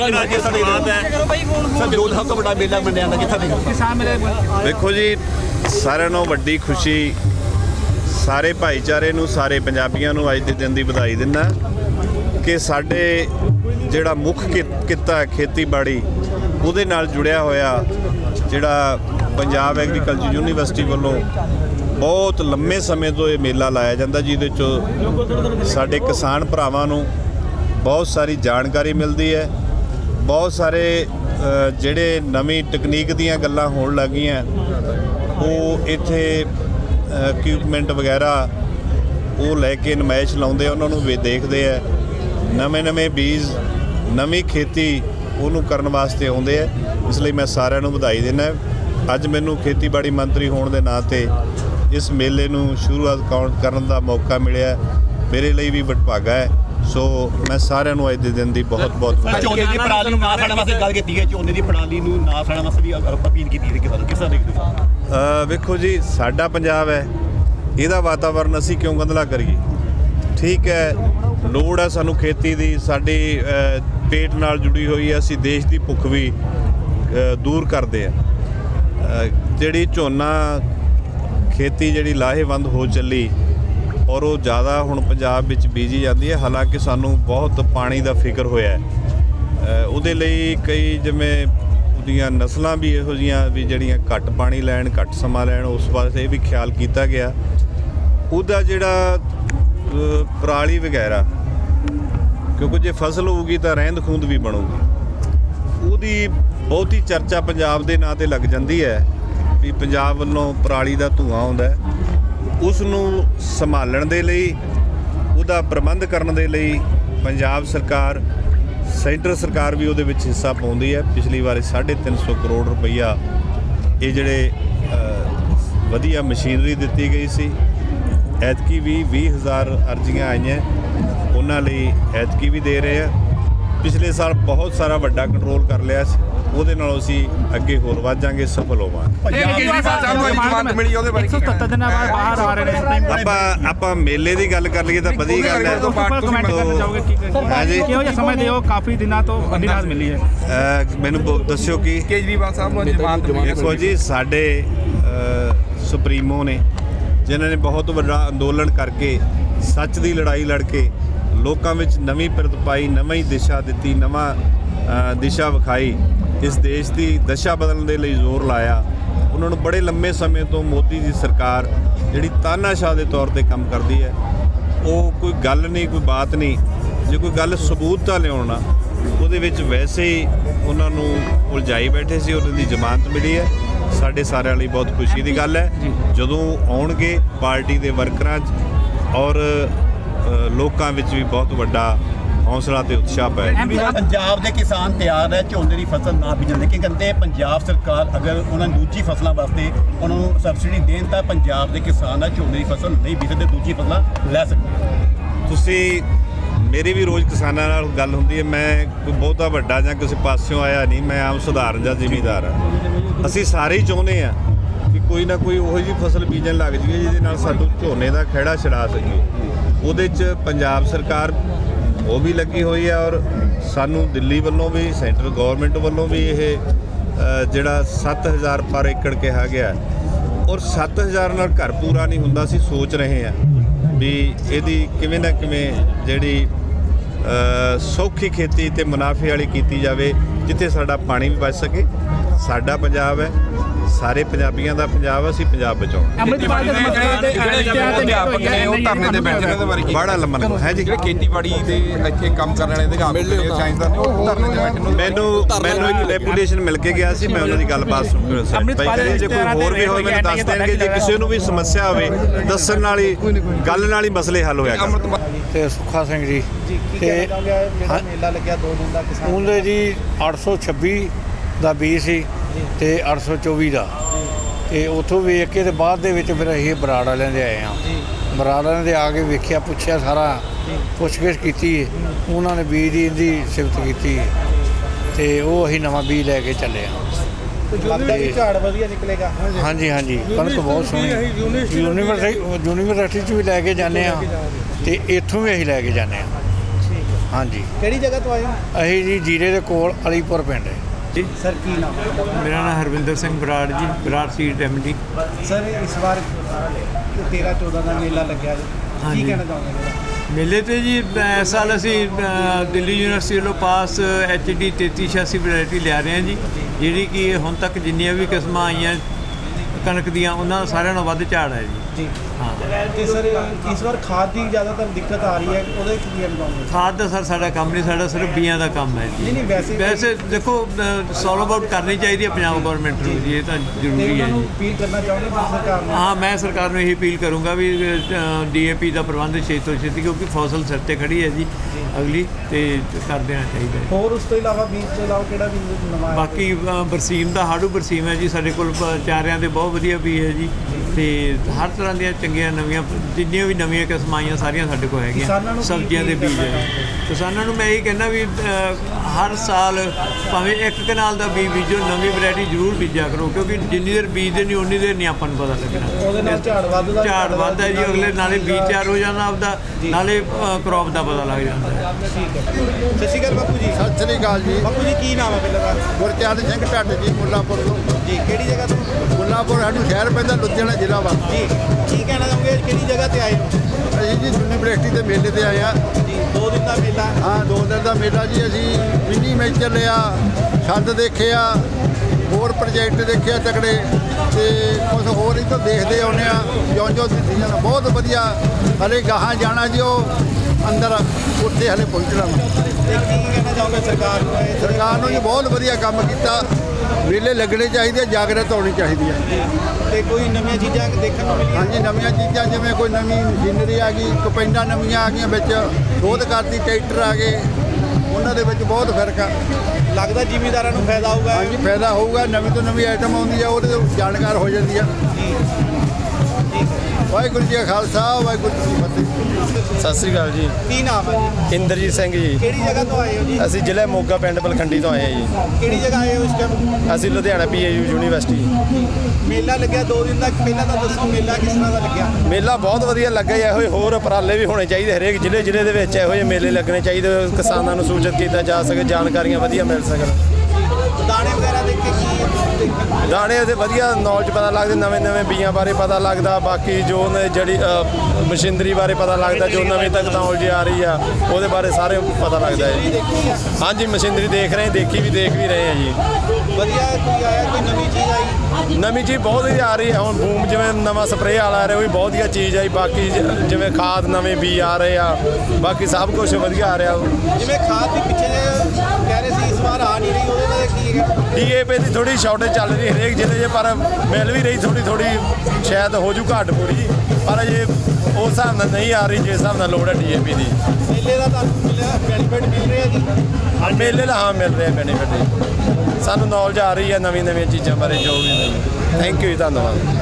ਬੜਾ ਕਿੱਥਾ ਦੇ ਸਰ ਵਿਰੋਧ ਸਭ ਤੋਂ ਵੱਡਾ ਮੇਲਾ ਮੰਨਿਆ ਜਾਂਦਾ ਕਿੱਥਾ ਦੇ ਵੇਖੋ ਜੀ ਸਾਰਿਆਂ ਨੂੰ ਵੱਡੀ ਖੁਸ਼ੀ ਸਾਰੇ ਭਾਈਚਾਰੇ ਨੂੰ ਸਾਰੇ ਪੰਜਾਬੀਆਂ ਨੂੰ ਅੱਜ ਦੇ ਦਿਨ ਦੀ ਵਧਾਈ ਦਿੰਦਾ ਕਿ ਸਾਡੇ ਜਿਹੜਾ ਮੁੱਖ ਕਿ- ਕਿੱਤਾ ਹੈ ਖੇਤੀਬਾੜੀ ਉਹਦੇ ਨਾਲ ਜੁੜਿਆ ਹੋਇਆ ਜਿਹੜਾ ਪੰਜਾਬ ਐਗਰੀਕਲਚਰ ਯੂਨੀਵਰਸਿਟੀ ਵੱਲੋਂ ਬਹੁਤ ਲੰਮੇ ਸਮੇਂ ਤੋਂ ਇਹ ਮੇਲਾ ਲਾਇਆ ਜਾਂਦਾ ਜਿਹਦੇ ਚ ਸਾਡੇ ਕਿਸਾਨ ਭਰਾਵਾਂ ਨੂੰ ਬਹੁਤ ਸਾਰੀ ਜਾਣਕਾਰੀ ਮਿਲਦੀ ਹੈ। ਬਹੁਤ ਸਾਰੇ ਜਿਹੜੇ ਨਵੀਂ ਟੈਕਨੀਕ ਦੀਆਂ ਗੱਲਾਂ ਹੋਣ ਲੱਗੀਆਂ ਉਹ ਇੱਥੇ ਇਕਵਿਪਮੈਂਟ ਵਗੈਰਾ, ਉਹ ਲੈ ਕੇ ਨਮਾਇਸ਼ ਲਾਉਂਦੇ ਉਹਨਾਂ ਨੂੰ ਵੀ ਦੇਖਦੇ ਆ। ਨਵੇਂ ਨਵੇਂ ਬੀਜ, ਨਵੀਂ ਖੇਤੀ ਉਹਨੂੰ ਕਰਨ ਵਾਸਤੇ ਆਉਂਦੇ ਆ। ਇਸ ਲਈ ਮੈਂ ਸਾਰਿਆਂ ਨੂੰ ਵਧਾਈ ਦਿੰਦਾ ਅੱਜ ਮੈਨੂੰ ਖੇਤੀਬਾੜੀ ਮੰਤਰੀ ਹੋਣ ਦੇ ਨਾਂ ਤੇ ਇਸ ਮੇਲੇ ਨੂੰ ਸ਼ੁਰੂਆਤ ਕੌਣ- ਕਰਨ ਦਾ ਮੌਕਾ ਮਿਲਿਆ, ਮੇਰੇ ਲਈ ਵੀ ਵਡਭਾਗਾ ਹੈ। ਸੋ ਮੈਂ ਸਾਰਿਆਂ ਨੂੰ ਅੱਜ ਦੇ ਦਿਨ ਦੀ ਬਹੁਤ ਬਹੁਤ ਵਧਾਈ ਝੋਨੇ ਦੀ ਪਰਾਲੀ ਨੂੰ ਨਾ ਸਾੜਨ ਵਾਸਤੇ ਗੱਲ ਕੀਤੀ ਹੈ ਝੋਨੇ ਦੀ ਪਰਾਲੀ ਨੂੰ ਨਾ ਸਾੜਨ ਵਾਸਤੇ ਵੀ ਅਪੀਲ ਕੀਤੀ ਹੈ ਕਿਸਾਨ ਕਿਸ ਤਰ੍ਹਾਂ ਦੇਖਦੇ ਹੋ? ਅ, ਵੇਖੋ ਜੀ ਸਾਡਾ ਪੰਜਾਬ ਹੈ ਇਹਦਾ ਵਾਤਾਵਰਨ ਅਸੀਂ ਕਿਉਂ ਗੰਦਲਾ ਕਰੀਏ? ਠੀਕ ਹੈ ਲੋੜ ਹੈ ਸਾਨੂੰ ਖੇਤੀ ਦੀ ਸਾਡੀ ਪੇਟ ਨਾਲ ਜੁੜੀ ਹੋਈ ਹੈ ਅਸੀਂ ਦੇਸ਼ ਦੀ ਭੁੱਖ ਵੀ ਦੂਰ ਕਰਦੇ ਆ ਜਿਹੜੀ ਝੋਨਾ ਖੇਤੀ ਜਿਹੜੀ ਲਾਹੇਵੰਦ ਹੋ ਚੱਲੀ ਔਰ ਉਹ ਜ਼ਿਆਦਾ ਹੁਣ ਪੰਜਾਬ ਵਿੱਚ ਬੀਜੀ ਜਾਂਦੀ ਹੈ। ਹਾਲਾਂਕਿ ਸਾਨੂੰ ਬਹੁਤ ਪਾਣੀ ਦਾ ਫਿਕਰ ਹੋਇਆ ਹੈ। ਉਹਦੇ ਲਈ ਕਈ ਜਿਵੇਂ ਉਹਦੀਆਂ ਨਸਲਾਂ ਵੀ ਇਹੋ ਜੀਆਂ ਵੀ ਜਿਹੜੀਆਂ ਘੱਟ ਪਾਣੀ ਲੈਣ, ਘੱਟ ਸਮਾਂ ਲੈਣ, ਉਸ ਵਾਸਤੇ ਇਹ ਵੀ ਖਿਆਲ ਕੀਤਾ ਗਿਆ। ਉਹਦਾ ਜਿਹੜਾ ਪਰਾਲੀ ਵਗੈਰਾ, ਕਿਉਂਕਿ ਜੇ ਫਸਲ ਹੋਊਗੀ ਤਾਂ ਰਹਿੰਦ ਖੂੰਦ ਵੀ ਬਣੂਗੀ। ਉਹਦੀ ਬਹੁਤੀ ਚਰਚਾ ਪੰਜਾਬ ਦੇ ਨਾਂ ਤੇ ਲੱਗ ਜਾਂਦੀ ਹੈ ਵੀ ਪੰਜਾਬ ਵੱਲੋਂ ਪਰਾਲੀ ਦਾ ਧੂਆਂ ਆਉਂਦਾ ਹੈ। ਉਸ ਨੂੰ ਸੰਭਾਲਣ ਦੇ ਲਈ, ਉਹਦਾ ਪ੍ਰਬੰਧ ਕਰਨ ਦੇ ਲਈ ਪੰਜਾਬ ਸਰਕਾਰ, ਸੈਂਟਰ ਸਰਕਾਰ ਵੀ ਉਹਦੇ ਵਿੱਚ ਹਿੱਸਾ ਪਾਉਂਦੀ ਹੈ। ਪਿਛਲੀ ਵਾਰੀ 350 ਕਰੋੜ ਰੁਪਈਆ ਇਹ ਜਿਹੜੇ ਵਧੀਆ ਮਸ਼ੀਨਰੀ ਦਿੱਤੀ ਗਈ ਸੀ। ਐਤਕੀ ਵੀ 20000 ਅਰਜ਼ੀਆਂ ਆਈਆਂ। ਉਹਨਾਂ ਲਈ ਐਤਕੀ ਵੀ ਦੇ ਰਹੇ ਆ। ਪਿਛਲੇ ਸਾਲ ਬਹੁਤ ਸਾਰਾ ਵੱਡਾ ਕੰਟਰੋਲ ਕਰ ਲਿਆ ਸੀ। ਉਹਦੇ ਨਾਲ ਅਸੀਂ ਅੱਗੇ ਹੋਰ ਵਧਾਂਗੇ ਸਫਲ ਹੋਵਾਂਗੇ। ਕੇਜਰੀਵਾਲ ਸਾਹਿਬ ਨੂੰ ਜਮਾਨਤ ਮਿਲੀ ਉਹਦੇ ਬਾਰੇ ਕੀ 177 ਦਿਨਾਂ ਬਾਅਦ ਬਾਹਰ ਆ ਰਹੇ ਨੇ ਸੁਪਰੀਮ ਕੋਰਟ ਆਪਾਂ ਆਪਾਂ ਮੇਲੇ ਦੀ ਗੱਲ ਕਰ ਲਈਏ ਤਾਂ ਵਧੀਆ ਗੱਲ ਹੈ। ਤੋਂ ਉੱਪਰ ਕਮੈਂਟ ਕਰਨਾ ਚਾਹੋਗੇ? ਕੀ ਹਾਂਜੀ। ਕਿਹੋ ਜਿਹਾ ਸਮਝਦੇ ਹੋ ਕਾਫੀ ਦਿਨਾਂ ਤੋਂ ਅਧਿਰਾਜ ਮਿਲੀ ਹੈ। ਅਹ ਮੈਨੂੰ ਦੱਸਿਓ ਕੀ ਕੇਜਰੀਵਾਲ ਸਾਹਿਬ ਨੂੰ ਜਮਾਨਤ ਮਿਲੀ ਦੇਖੋ ਜੀ ਸਾਡੇ ਸੁਪਰੀਮੋ ਨੇ ਜਿਨ੍ਹਾਂ ਨੇ ਬਹੁਤ ਵੱਡਾ ਅੰਦੋਲਨ ਕਰਕੇ ਸੱਚ ਦੀ ਲੜਾਈ ਲੜ ਕੇ ਲੋਕਾਂ ਵਿੱਚ ਨਵੀਂ ਪ੍ਰਤ ਪਾਈ ਨਵੀਂ ਦਿਸ਼ਾ ਦਿੱਤੀ ਨਵਾਂ ਦਿਸ਼ਾ ਵਿਖਾਈ ਇਸ ਦੇਸ਼ ਦੀ ਦਸ਼ਾ ਬਦਲਣ ਦੇ ਲਈ ਜ਼ੋਰ ਲਾਇਆ। ਉਹਨਾਂ ਨੂੰ ਬੜੇ ਲੰਮੇ ਸਮੇਂ ਤੋਂ ਮੋਦੀ ਦੀ ਸਰਕਾਰ ਜਿਹੜੀ ਤਾਨਾਸ਼ਾਹ ਦੇ ਤੌਰ ਤੇ ਕੰਮ ਕਰਦੀ ਹੈ ਉਹ ਕੋਈ ਗੱਲ ਨਹੀਂ ਕੋਈ ਬਾਤ ਨਹੀਂ। ਜੇ ਕੋਈ ਗੱਲ ਸਬੂਤ ਤਾਂ ਲਿਆਉਣਾ ਉਹਦੇ ਵਿੱਚ ਵੈਸੇ ਹੀ ਉਹਨਾਂ ਨੂੰ ਉਲਝਾਈ ਬੈਠੇ ਸੀ ਉਹਨਾਂ ਦੀ ਜ਼ਮਾਨਤ ਮਿਲੀ ਹੈ। ਸਾਡੇ ਸਾਰਿਆਂ ਲਈ ਬਹੁਤ ਖੁਸ਼ੀ ਦੀ ਗੱਲ ਹੈ। ਜਦੋਂ ਆਉਣਗੇ ਪਾਰਟੀ ਦੇ ਵਰਕਰਾਂ 'ਚ ਔਰ ਲੋਕਾਂ ਵਿੱਚ ਵੀ ਬਹੁਤ ਵੱਡਾ ਹੌਸਲਾ ਤੇ ਉਤਸ਼ਾਹ ਪੈ ਪੰਜਾਬ ਦੇ ਕਿਸਾਨ ਤਿਆਰ ਹੈ ਝੋਨੇ ਦੀ ਫਸਲ ਨਾ ਬੀਜਣ ਦੇ ਕਿ ਕਹਿੰਦੇ? ਪੰਜਾਬ ਸਰਕਾਰ ਅਗਰ ਉਹਨਾਂ ਨੂੰ ਦੂਜੀ ਫਸਲਾਂ ਵਾਸਤੇ ਉਹਨਾਂ ਨੂੰ ਸਬਸਿਡੀ ਦੇਣ ਤਾਂ ਪੰਜਾਬ ਦੇ ਕਿਸਾਨ ਆ ਝੋਨੇ ਦੀ ਫਸਲ ਨਹੀਂ ਬੀਜ ਸਕਦੇ ਦੂਜੀ ਫਸਲਾਂ ਲੈ ਸਕਦੇ ਤੁਸੀਂ ਮੇਰੀ ਵੀ ਰੋਜ਼ ਕਿਸਾਨਾਂ ਨਾਲ ਗੱਲ ਹੁੰਦੀ ਹੈ ਮੈਂ ਕੋਈ ਬਹੁਤਾ ਵੱਡਾ ਜਾਂ ਕਿਸੇ ਪਾਸਿਓਂ ਆਇਆ ਨਹੀਂ ਮੈਂ ਆਮ ਸੁਧਾਰਨ ਜਾਂ ਜ਼ਿਮੀਂਦਾਰ ਆ ਅਸੀਂ ਸਾਰੇ ਹੀ ਚਾਹੁੰਦੇ ਆ ਕਿ ਕੋਈ ਨਾ ਕੋਈ ਉਹੋ ਜਿਹੀ ਫਸਲ ਬੀਜਣ ਲੱਗ ਜਾਈਏ ਜਿਹਦੇ ਨਾਲ ਸਾਨੂੰ ਝੋਨੇ ਦਾ ਖਹਿੜਾ ਛਡਾ ਸਕੀਏ। ਉਹਦੇ 'ਚ ਪੰਜਾਬ ਸਰਕਾਰ ਉਹ ਵੀ ਲੱਗੀ ਹੋਈ ਹੈ ਔਰ ਸਾਨੂੰ ਦਿੱਲੀ ਵੱਲੋਂ ਵੀ ਸੈਂਟਰਲ ਗਵਰਨਮੈਂਟ ਵੱਲੋਂ ਵੀ ਇਹ ਅ, ਜਿਹੜਾ 7000 ਪਰ ਏਕੜ ਕਿਹਾ ਗਿਆ ਹੈ। ਔਰ 7000 ਨਾਲ ਘਰ ਪੂਰਾ ਨਹੀਂ ਹੁੰਦਾ ਅਸੀਂ ਸੋਚ ਰਹੇ ਹਾਂ ਵੀ ਇਹਦੀ ਕਿਵੇਂ ਨਾ ਕਿਵੇਂ ਜਿਹੜੀ ਸੌਖੀ ਖੇਤੀ ਤੇ ਮੁਨਾਫੇ ਵਾਲੀ ਕੀਤੀ ਜਾਵੇ ਜਿੱਥੇ ਸਾਡਾ ਪਾਣੀ ਵੀ ਬਚ ਸਕੇ ਸਾਡਾ ਪੰਜਾਬ ਹੈ ਸਾਰੇ ਪੰਜਾਬੀਆਂ ਦਾ ਪੰਜਾਬ ਅਸੀਂ ਪੰਜਾਬ ਬਚਾਉਣਾ। ਅੰਮ੍ਰਿਤਪਾਲ ਦੇ ਦੇ ਜਿਹੜੇ ਜਿਹੜੇ ਅਧਿਆਪਕ ਨੇ ਉਹ ਧਰਨੇ ਤੇ ਬੈਠੇ ਨੇ ਉਹਦੇ ਬਾਰੇ ਕੀ? ਬੜਾ ਲੰਮਾ ਲੰਮਾ ਹੈ ਜੀ? ਜਿਹੜੇ ਖੇਤੀਬਾੜੀ ਦੇ ਇੱਥੇ ਕੰਮ ਕਰਨ ਵਾਲੇ ਅਧਿਆਪਕ ਨੇ ਸਾਇੰਸਦਾਨ ਨੇ ਉਹ ਧਰਨੇ ਤੇ ਬੈਠੇ ਨੇ ਮੈਨੂੰ ਮੈਨੂੰ ਇੱਕ ਡੈਪੂਟੇਸ਼ਨ ਮਿਲ ਕੇ ਗਿਆ ਸੀ ਮੈਂ ਉਹਨਾਂ ਦੀ ਗੱਲਬਾਤ ਸੁਣ ਕੇ ਸਰ ਭਾਈ ਕਰੇ ਜੇ ਕੋਈ ਹੋਰ ਵੀ ਹੋਵੇ ਮੈਨੂੰ ਦੱਸ ਦੇਣਗੇ। ਜੇ ਕਿਸੇ ਨੂੰ ਵੀ ਸਮੱਸਿਆ ਹੋਵੇ ਦੱਸਣ ਨਾਲ ਹੀ ਗੱਲ ਨਾਲ ਹੀ ਮਸਲੇ ਹੱਲ ਹੋਇਆ ਕਰਦੇ ਅੰਮ੍ਰਿਤਪਾਲ ਤੇ ਸੁੱਖਾ ਸਿੰਘ ਜੀ ਤੇ ਮੇਲਾ ਲੱਗਿਆ ਦੋ ਦਿਨ ਦਾ ਕਿਸਾਨ ਉਹਦੇ ਜੀ 826 ਦਾ ਬੀ ਸੀ। ਤੇ 824 ਦਾ। ਤੇ ਉਥੋਂ ਵੇਖ ਕੇ ਤੇ ਬਾਅਦ ਦੇ ਵਿੱਚ ਫਿਰ ਅਸੀਂ ਬਰਾੜ ਵਾਲਿਆਂ ਦੇ ਆਏ ਆ ਬਰਾੜ ਵਾਲਿਆਂ ਦੇ ਆ ਕੇ ਵੇਖਿਆ ਪੁੱਛਿਆ ਸਾਰਾ ਪੁੱਛਗਿੱਛ ਕੀਤੀ ਉਹਨਾਂ ਨੇ ਬੀਜ ਦੀ ਇਹਦੀ ਸਿਫਤ ਕੀਤੀ ਤੇ ਉਹ ਅਸੀਂ ਨਵਾਂ ਬੀਜ ਲੈ ਕੇ ਚੱਲੇ ਆ ਲੱਗਦਾ ਵੀ ਝਾੜ ਵਧੀਆ ਨਿਕਲੇਗਾ। ਹਾਂਜੀ ਹਾਂਜੀ। ਕਣਕ ਬਹੁਤ ਸੋਹਣੀ ਯੂਨੀਵਰਸਿਟੀ ਯੂਨੀਵਰਸਿਟੀ ਚ ਵੀ ਲੈ ਕੇ ਜਾਂਦੇ ਆ ਤੇ ਇੱਥੋਂ ਵੀ ਅਸੀਂ ਲੈ ਕੇ ਜਾਂਦੇ ਆ ਹਾਂਜੀ। ਕਿਹੜੀ ਜਗ੍ਹਾ ਤੋਂ ਆਏ ਹੋ? ਅਸੀਂ ਜੀ ਜੀਰੇ ਦੇ ਕੋਲ ਅਲੀਪੁਰ ਪਿੰਡ ਹੈ। ਸਰ ਕੀ ਨਾਮ? ਮੇਰਾ ਨਾਮ Harvinder Singh Brar ji Brar seat MD sir ਇਸ ਵਾਰ 13 14 ਦਾ ਮੇਲਾ ਲੱਗਿਆ ਜੀ। ਕੀ। ਕਹਿਣਾ ਚਾਹੁੰਦੇ ਹੋ ਮੇਲੇ ਤੇ ਜੀ ਇਸ ਸਾਲ ਅਸੀਂ ਦਿੱਲੀ ਯੂਨੀਵਰਸਿਟੀ ਵੱਲੋਂ ਪਾਸ ਐਚਡੀ 3386 ਵੈਰਾਈਟੀ ਲਿਆ ਰਹੇ ਹਾਂ ਜੀ। ਜਿਹੜੀ ਕਿ ਹੁਣ ਤੱਕ ਜਿੰਨੀਆਂ ਵੀ ਕਿਸਮਾਂ ਆਈਆਂ ਕਣਕ ਦੀਆਂ ਉਹਨਾਂ ਸਾਰਿਆਂ ਨਾਲੋਂ ਵੱਧ ਝਾੜ ਹੈ ਜੀ। ਜੀ। ਤੇ ਸਰ ਇਸ ਵਾਰ ਖਾਦ ਦੀ ਜ਼ਿਆਦਾਤਰ ਦਿੱਕਤ ਆ ਰਹੀ ਹੈ ਉਹਦੇ ਕੀ ਕਹਿਣਾ ਚਾਹੁੰਦੇ ਖਾਦ ਦਾ ਸਰ ਸਾਡਾ ਕੰਮ ਨਹੀਂ ਸਾਡਾ ਸਿਰਫ ਬੀਆਂ ਦਾ ਕੰਮ ਹੈ ਨਹੀਂ ਜੀ। ਨਹੀਂ ਵੈਸੇ ਵੈਸੇ ਦੇਖੋ ਸੋਲਵ ਆਊਟ ਕਰਨੀ ਚਾਹੀਦੀ ਹੈ ਪੰਜਾਬ ਗਵਰਨਮੈਂਟ ਨੂੰ ਜੀ ਇਹ ਤਾਂ ਜ਼ਰੂਰੀ ਹੈ ਜੀ। ਅਪੀਲ ਕਰਨਾ ਚਾਹੁੰਦੇ ਤੁਸੀਂ ਸਰਕਾਰ ਨੂੰ? ਹਾਂ ਮੈਂ ਸਰਕਾਰ ਨੂੰ ਇਹੀ ਅਪੀਲ ਕਰੂੰਗਾ ਵੀ ਡੀਏਪੀ ਦਾ ਪ੍ਰਬੰਧ ਛੇਤੀ ਤੋਂ ਛੇਤੀ ਕਿਉਂਕਿ ਫਸਲ ਸਿਰ ਤੇ ਖੜੀ ਹੈ ਜੀ ਅਗਲੀ ਤੇ ਕਰ ਦੇਣਾ ਚਾਹੀਦਾ ਹੈ। ਹੋਰ ਉਸ ਤੋਂ ਇਲਾਵਾ ਬੀਜ ਤੋਂ ਇਲਾਵਾ ਕਿਹੜਾ ਬੀਜ ਨਵਾਂ? ਬਾਕੀ ਬਰਸੀਮ ਦਾ ਹਾੜੂ ਬਰਸੀਮ ਹੈ ਜੀ ਸਾਡੇ ਕੋਲ ਚਾਰਿਆਂ ਦੇ ਬਹੁਤ ਵਧੀਆ ਵੀ ਹੈ ਜੀ ਤੇ ਹਰ ਤਰ੍ਹਾਂ ਦੀਆਂ ਚੰਗੀਆਂ ਨਵੀਆਂ ਜਿੰਨੀਆਂ ਵੀ ਨਵੀਆਂ ਕਿਸਮਾਂ ਆਈਆਂ ਸਾਰੀਆਂ ਸਾਡੇ ਕੋਲ ਹੈਗੀਆਂ। ਸਬਜ਼ੀਆਂ ਦੇ ਬੀਜ ਕਿਸਾਨਾਂ ਨੂੰ ਮੈਂ ਇਹ ਕਹਿੰਦਾ ਵੀ ਹਰ ਸਾਲ ਭਾਵੇਂ ਇੱਕ ਕਨਾਲ ਦਾ ਬੀਜ ਬੀਜੋ ਨਵੀਂ ਵੈਰਾਈਟੀ ਜ਼ਰੂਰ ਬੀਜਿਆ ਕਰੋ ਕਿਉਂਕਿ ਜਿੰਨੀ ਦੇਰ ਬੀਜਦੇ ਨਹੀਂ ਉਨੀ ਦੇਰ ਨਹੀਂ ਆਪਾਂ ਨੂੰ ਪਤਾ ਲੱਗਣਾ। ਉਹਦੇ ਨਾਲ ਝਾੜ ਵੱਧਦਾ ਝਾੜ ਵੱਧਦਾ ਜੀ ਅਗਲੇ ਨਾਲੇ ਬੀਜ ਤਿਆਰ ਹੋ ਜਾਂਦਾ ਆਪਦਾ ਨਾਲੇ ਕ੍ਰੌਪ ਦਾ ਪਤਾ ਲੱਗ ਜਾਂਦਾ ਠੀਕ ਹੈ। ਸਤਿ ਸ਼੍ਰੀ ਅਕਾਲ ਬਾਪੂ ਜੀ। ਸਤਿ ਸ੍ਰੀ ਅਕਾਲ ਜੀ। ਬਾਪੂ ਜੀ ਕੀ ਨਾਮ ਹੈ ਪਹਿਲਾਂ ਦਾ ਗੁਰਚਰਨ ਸਿੰਘ ਢੱਡ ਜੀ ਮੁੱਲਾਪੁਰ ਤੋਂ। ਜੀ ਕਿਹੜੀ ਜਗ੍ਹਾ ਤੋਂ? ਮੁੱਲਾਪੁਰ ਸਾਡੂ ਸ਼ਹਿਰ ਪੈਂਦਾ ਲੁਧਿਆਣਾ ਜ਼ਿਲ੍ਹਾ ਵਾ। ਜੀ ਕੀ ਕਹਿਣਾ ਚਾਹੋਗੇ? ਕਿਹੜੀ ਜਗ੍ਹਾ ਤੇ ਆਏ ਹੋ? ਅਸੀਂ ਜੀ ਯੂਨੀਵਰਸਿਟੀ ਦੇ ਮੇਲੇ ਤੇ ਆਏ ਆ ਜੀ ਦੋ ਦਿਨ ਦਾ ਮੇਲਾ? ਹਾਂ ਦੋ ਦਿਨ ਦਾ ਮੇਲਾ ਜੀ ਅਸੀਂ ਮਿੰਨੀ ਮੇਚਰ ਲਿਆ ਛੰਦ ਦੇਖਿਆ ਹੋਰ ਪ੍ਰੋਜੈਕਟ ਦੇਖਿਆ ਤਕੜੇ ਤੇ ਕੁਝ ਹੋਰ ਹੀ ਤਾਂ ਦੇਖਦੇ ਆਉਂਦੇ ਆ ਜਿਉਂ ਜਿਉਂ ਦਿੱਤੀ ਜਾਣਾ ਬਹੁਤ ਵਧੀਆ ਹਲੇ ਗਾਹਾਂ ਜਾਣਾ ਜੀ ਉਹ। ਅੰਦਰ ਉੱਥੇ ਹਲੇ ਪਹੁੰਚਣਾ ਤੇ ਕੀ ਕਹਿਣਾ ਚਾਹੋਗੇ ਸਰਕਾਰ ਨੂੰ? ਇਹ ਸਰਕਾਰ ਨੂੰ ਜੀ ਬਹੁਤ ਵਧੀਆ ਕੰਮ ਕੀਤਾ। ਮੇਲੇ ਲੱਗਣੇ ਚਾਹੀਦੇ ਜਾਗਰਤ ਹੋਣੀ ਚਾਹੀਦੀ ਹੈ ਤੇ ਕੋਈ ਨਵੀਆਂ ਚੀਜ਼ਾਂ ਦੇਖਣ ਨੂੰ ਮਿਲੀਆਂ? ਹਾਂਜੀ ਨਵੀਆਂ ਚੀਜ਼ਾਂ ਜਿਵੇਂ ਕੋਈ ਨਵੀਂ ਮਸ਼ੀਨਰੀ ਆ ਗਈ ਕਪੈਂਡਾਂ ਨਵੀਆਂ ਆ ਗਈਆਂ ਵਿੱਚ ਸੋਧ ਕਰਤੀ ਟਰੈਕਟਰ ਆ ਗਏ। ਉਹਨਾਂ ਦੇ ਵਿੱਚ ਬਹੁਤ ਫ਼ਰਕ ਆ। ਲੱਗਦਾ ਜ਼ਿਮੀਦਾਰਾਂ ਨੂੰ ਫਾਇਦਾ ਹੋਊਗਾ ਹਾਂਜੀ ਫਾਇਦਾ ਹੋਊਗਾ। ਨਵੀਂ ਤੋਂ ਨਵੀਂ ਆਈਟਮ ਆਉਂਦੀ ਆ ਉਹਦੇ ਤੋਂ ਜਾਣਕਾਰ ਹੋ ਜਾਂਦੀ ਆ। ਵਾਹਿਗੁਰੂ ਜੀ ਕਾ ਖਾਲਸਾ ਵਾਹਿਗੁਰੂ ਜੀ ਕੀ ਫਤਿਹ। ਸਤਿ ਸ੍ਰੀ ਅਕਾਲ ਜੀ। ਕੀ ਨਾਮ ਹੈ ਜੀ? ਇੰਦਰਜੀਤ ਸਿੰਘ ਜੀ। ਕਿਹੜੀ ਜਗ੍ਹਾ ਤੋਂ ਆਏ ਹੋ ਜੀ? ਅਸੀਂ ਜ਼ਿਲ੍ਹੇ ਮੋਗਾ ਪਿੰਡ ਬਲਖੰਡੀ ਤੋਂ ਆਏ ਹਾਂ ਜੀ। ਕਿਹੜੀ ਜਗ੍ਹਾ ਆਏ ਹੋ ਇਸ ਟਾਈਮ? ਅਸੀਂ ਲੁਧਿਆਣਾ ਪੀਏਯੂ ਯੂਨੀਵਰਸਿਟੀ। ਮੇਲਾ ਲੱਗਿਆ ਦੋ ਦਿਨ ਦਾ ਪਹਿਲਾਂ ਤਾਂ ਦੱਸੋ ਮੇਲਾ ਕਿਸ ਤਰ੍ਹਾਂ ਦਾ ਲੱਗਿਆ? ਮੇਲਾ ਬਹੁਤ ਵਧੀਆ ਲੱਗਾ ਜੀ ਇਹੋ ਹੋਰ ਉਪਰਾਲੇ ਵੀ ਹੋਣੇ ਚਾਹੀਦੇ ਹਰੇਕ ਜ਼ਿਲ੍ਹੇ ਜ਼ਿਲ੍ਹੇ ਦੇ ਵਿੱਚ ਇਹੋ ਜਿਹੇ ਮੇਲੇ ਲੱਗਣੇ ਚਾਹੀਦੇ ਕਿਸਾਨਾਂ ਨੂੰ ਸੂਚਿਤ ਕੀਤਾ ਜਾ ਸਕੇ ਜਾਣਕਾਰੀਆਂ ਵਧੀਆ ਮਿਲ ਸਕਣ। ਦਾਣੇ ਵਗੈਰਾ ਦੇਖ ਕੇ ਕੀ? ਦਾਣੇ ਉਹਦੇ ਵਧੀਆ ਨੌਲੇਜ ਪਤਾ ਲੱਗਦੇ ਨਵੇਂ ਨਵੇਂ ਬੀਆਂ ਬਾਰੇ ਪਤਾ ਲੱਗਦਾ ਬਾਕੀ ਜੋ ਨੇ ਜਿਹੜੀ ਅ, ਮਸ਼ੀਨਰੀ ਬਾਰੇ ਪਤਾ ਲੱਗਦਾ ਜੋ ਨਵੀਂ ਟੈਕਨੋਲੋਜੀ ਆ ਰਹੀ ਆ ਉਹਦੇ ਬਾਰੇ ਸਾਰੇ ਪਤਾ ਲੱਗਦਾ ਹੈ ਜੀ ਆ ਹਾਂਜੀ ਮਸ਼ੀਨਰੀ ਦੇਖ ਰਹੇ ਦੇਖੀ ਵੀ ਦੇਖ ਵੀ ਰਹੇ ਹਾਂ ਜੀ ਵਧੀਆ ਕੋਈ ਆਇਆ ਕੋਈ ਨਵੀਂ ਚੀਜ਼ ਆਈ ਨਵੀਂ ਚੀਜ਼ ਬਹੁਤ ਹੀ ਆ ਰਹੀ ਹੈ ਹੁਣ ਬੂਮ ਜਿਵੇਂ ਨਵਾਂ ਸਪਰੇਅ ਵਾਲਾ ਆ ਰਿਹਾ ਉਹ ਵੀ ਬਹੁਤ ਵਧੀਆ ਚੀਜ਼ ਜੀ। ਬਾਕੀ ਜ- ਜਿਵੇਂ ਖਾਦ ਨਵੇਂ ਬੀ ਆ ਰਹੇ ਆ ਬਾਕੀ ਸਭ ਕੁਝ ਵਧੀਆ ਆ ਰਿਹਾ ਜਿਵੇਂ ਖਾਦ ਦੀ ਪਿੱਛੇ ਜੇ ਕਹਿ ਰਹੇ ਸੀ ਇਸ ਵਾਰ ਆ ਨਹੀਂ ਰਹੀ ਉਹਦੇ ਨਾਲ ਕੀ ਹੈ? ਡੀਏਪੀ ਦੀ ਥੋੜੀ ਸ਼ਾਰਟੇਜ ਚੱਲ ਰਹੀ ਹਰੇਕ ਜ਼ਿਲ੍ਹੇ 'ਚ ਪਰ ਮਿਲ ਵੀ ਰਹੀ ਥੋੜੀ ਥੋੜੀ ਸ਼ਾਇਦ ਹੋ ਜੂ ਘੱਟ ਪੂਰੀ ਪਰ ਜੇ ਉਸ ਹਿਸਾਬ ਨਾਲ ਨਹੀਂ ਆ ਰਹੀ ਜਿਸ ਹਿਸਾਬ ਨਾਲ ਲੋੜ ਹੈ ਡੀਏਪੀ ਦੀ। ਮੇਲੇ ਦਾ ਤੁਹਾਨੂੰ ਮਿਲਿਆ ਬੈਨੀਫਿਟ ਮਿਲ ਰਿਹਾ ਜੀ? ਹਾਂ ਮੇਲੇ ਦਾ ਹਾਂ ਮਿਲ ਰਿਹਾ ਬੈਨੀਫਿਟ ਸਾਨੂੰ ਨੌਲੇਜ ਆ ਰਹੀ ਹੈ ਨਵੀਂ ਨਵੀਆਂ ਚੀਜ਼ਾਂ ਬਾਰੇ ਜੋ ਵੀ ਥੈਂਕ ਯੂ ਜੀ ਧੰਨਵਾਦ।